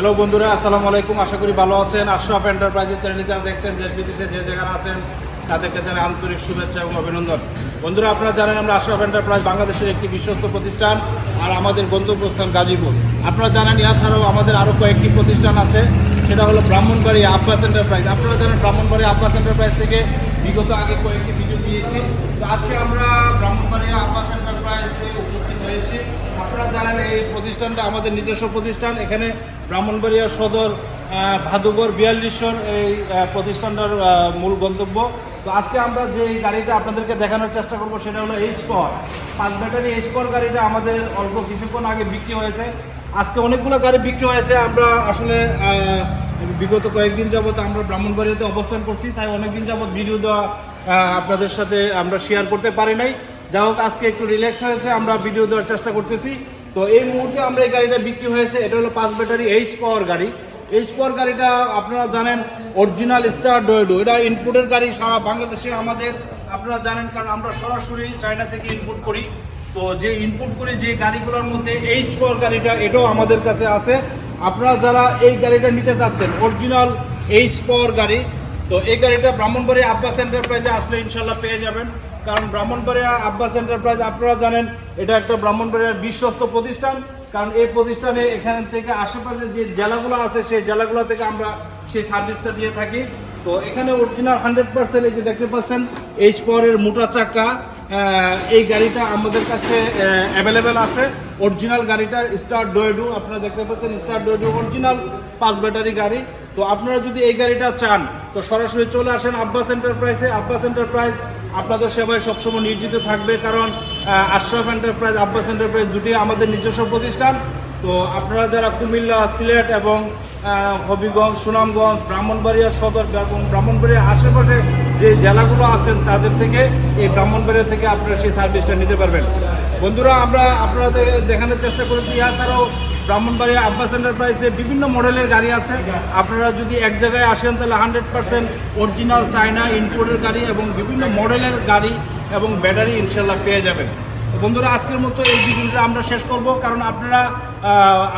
Hello বন্ধুরা, আসসালামু আলাইকুম। আশা করি ভালো আছেন। আশরাফ এন্টারপ্রাইজের চ্যানেলে যারা দেখছেন, দেশ, বিদেশে যে জায়গায় আছেন, তাদেরকে জানাই আন্তরিক শুভেচ্ছা এবং অভিনন্দন। বন্ধুরা, আপনারা জানেন আমরা আশরাফ এন্টারপ্রাইজ বাংলাদেশের একটি বিশ্বস্ত প্রতিষ্ঠান আর আমাদের গন্তব্যস্থান গাজীপুর। আপনারা জানেন, এছাড়াও আমাদের আরও কয়েকটি প্রতিষ্ঠান আছে। সেটা হলো ব্রাহ্মণবাড়ি আব্বাস এন্টারপ্রাইজ আপনারা জানেন ব্রাহ্মণবাড়ি আব্বাস এন্টারপ্রাইজ থেকে বিগত আগে কয়েকটি ভিডিও দিয়েছি। তো আজকে আমরা ব্রাহ্মণবাড়ি আব্বাস এন্টারপ্রাইজে উপস্থিত হয়েছি। আপনারা জানেন এই প্রতিষ্ঠানটা আমাদের নিজস্ব প্রতিষ্ঠান। এখানে ব্রাহ্মণবাড়িয়া সদর ভাদুগর বিয়াল্লিশর এই প্রতিষ্ঠানটার মূল গন্তব্য। তো আজকে আমরা যে গাড়িটা আপনাদেরকে দেখানোর চেষ্টা করব সেটা হলো এইচ পর পাঁচ ব্যাটারি এইচ গাড়িটা আমাদের অল্প কিছুক্ষণ আগে বিক্রি হয়েছে। আজকে অনেকগুলো গাড়ি বিক্রি হয়েছে। আমরা আসলে বিগত কয়েকদিন যাবত আমরা ব্রাহ্মণবাড়িয়াতে অবস্থান করছি, তাই অনেকদিন যাবত ভিডিও দেওয়া আপনাদের সাথে আমরা শেয়ার করতে পারি নাই। যা হোক, আজকে একটু রিল্যাক্স হয়েছে, আমরা ভিডিও দেওয়ার চেষ্টা করতেছি। তো এই মুহূর্তে আমরা এই গাড়িটা বিক্রি হয়েছে, এটা হলো পাঁচ ব্যাটারি এইচ পাওয়ার গাড়ি। এইচ পাওয়ার গাড়িটা আপনারা জানেন অরিজিনাল স্টার ডোয়েডো এটা ইনপুটের গাড়ি, সারা বাংলাদেশে আমাদের, আপনারা জানেন, কারণ আমরা সরাসরি চায়না থেকে ইনপুট করি। তো যে ইনপুট করে যে গাড়িগুলোর মধ্যে এইচ পাওয়ার গাড়িটা, এটাও আমাদের কাছে আছে। আপনারা যারা এই গাড়িটা নিতে চাচ্ছেন অরিজিনাল এইচ পাওয়ার গাড়ি, তো এই গাড়িটা ব্রাহ্মণবাড়ি আব্বাস এন্টারপ্রাইজে আসলে ইনশাল্লাহ পেয়ে যাবেন। কারণ ব্রাহ্মণবাড়িয়া আব্বাস এন্টারপ্রাইজ আপনারা জানেন, এটা একটা ব্রাহ্মণবাড়িয়ার বিশ্বস্ত প্রতিষ্ঠান। কারণ এই প্রতিষ্ঠানে এখান থেকে আশেপাশে যে জেলাগুলো আছে, সেই জেলাগুলো থেকে আমরা সেই সার্ভিসটা দিয়ে থাকি। তো এখানে অরিজিনাল হান্ড্রেড পার্সেন্ট এই যে দেখতে পাচ্ছেন এইচ পাওয়ারের মোটা চাকা এই গাড়িটা আমাদের কাছে অ্যাভেলেবেল আছে। অরিজিনাল গাড়িটার স্টার ডোয়েডু আপনারা দেখতে পাচ্ছেন স্টার ডোয়েডু অরিজিনাল পাঁচ ব্যাটারি গাড়ি। তো আপনারা যদি এই গাড়িটা চান, তো সরাসরি চলে আসেন আব্বাস এন্টারপ্রাইজে আব্বাস এন্টারপ্রাইজ আপনাদের সেবায় সবসময় নিয়োজিত থাকবে, কারণ আশরাফ এন্টারপ্রাইজ আব্বাস এন্টারপ্রাইজ দুটি আমাদের নিজস্ব প্রতিষ্ঠান। তো আপনারা যারা কুমিল্লা, সিলেট এবং হবিগঞ্জ, সুনামগঞ্জ, ব্রাহ্মণবাড়িয়া সদর এবং ব্রাহ্মণবাড়িয়ার আশেপাশে যে জেলাগুলো আছেন, তাদের থেকে এই ব্রাহ্মণবাড়িয়া থেকে আপনারা সেই সার্ভিসটা নিতে পারবেন। বন্ধুরা, আমরা আপনাদের দেখানোর চেষ্টা করেছি। এছাড়াও ব্রাহ্মণবাড়িয়া আব্বাস এন্টারপ্রাইজে বিভিন্ন মডেলের গাড়ি আছে। আপনারা যদি এক জায়গায় আসেন, তাহলে হান্ড্রেড পার্সেন্ট অরিজিনাল চায়না ইনপোর্টের গাড়ি এবং বিভিন্ন মডেলের গাড়ি এবং ব্যাটারি ইনশাল্লাহ পেয়ে যাবেন। বন্ধুরা, আজকের মতো এই ভিডিওটা আমরা শেষ করব। কারণ আপনারা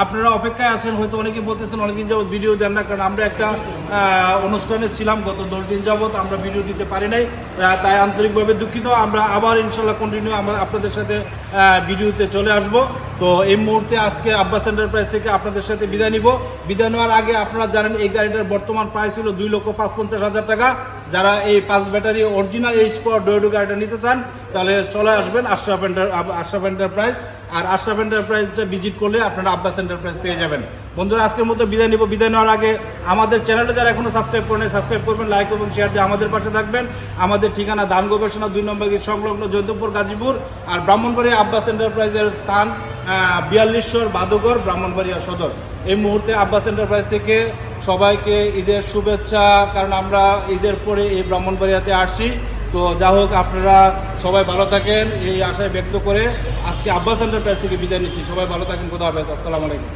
আপনারা অপেক্ষায় আছেন, হয়তো অনেকে বলতেছেন অনেকদিন যাবত ভিডিও দেন না, কারণ আমরা একটা অনুষ্ঠানে ছিলাম গত দশ দিন যাবত আমরা ভিডিও দিতে পারি নাই তাই আন্তরিকভাবে দুঃখিত। আমরা আবার ইনশাল্লাহ কন্টিনিউ আমরা আপনাদের সাথে ভিডিওতে চলে আসব। তো এই মুহূর্তে আজকে আব্বাস এন্টারপ্রাইজ থেকে আপনাদের সাথে বিদায় নিব। বিদায় নেওয়ার আগে আপনারা জানেন, এই গাড়িটার বর্তমান প্রাইস ছিল দুই লক্ষ পাঁচ পঞ্চাশ হাজার টাকা। যারা এই পাঁচ ব্যাটারি অরিজিনাল এই স্পট ডোয়েডো গাড়িটা নিতে চান, তাহলে চলে আসবেন আশরাফ এন্টার আশরাফ এন্টারপ্রাইজ আর আশরাফ এন্টারপ্রাইজটা ভিজিট করলে আপনারা আব্বাস এন্টারপ্রাইজ পেয়ে যাবেন। বন্ধুরা, আজকের মতো বিদায় নিব। বিদায় নেওয়ার আগে আমাদের চ্যানেলটা যারা এখনও সাবস্ক্রাইব করেন সাবস্ক্রাইব করবেন লাইক এবং শেয়ার দিয়ে আমাদের পাশে থাকবেন। আমাদের ঠিকানা দান গবেষণা দুই নম্বর সংলগ্ন জয়ন্তপুর গাজীপুর আর ব্রাহ্মণবাড়ি আব্বাস এন্টারপ্রাইজের স্থান বিয়াল্লিশর বাদুগর ব্রাহ্মণবাড়িয়া সদর। এই মুহূর্তে আব্বাস এন্টারপ্রাইজ থেকে সবাইকে ঈদের শুভেচ্ছা, কারণ আমরা ঈদের পরে এই ব্রাহ্মণবাড়িয়াতে আসছি। তো যা হোক, আপনারা সবাই ভালো থাকেন, এই আশায় ব্যক্ত করে আজকে আব্বাস এন্টারপ্রাইজ থেকে বিদায় নিচ্ছি। সবাই ভালো থাকেন কোথাও হবে আসসালামু আলাইকুম।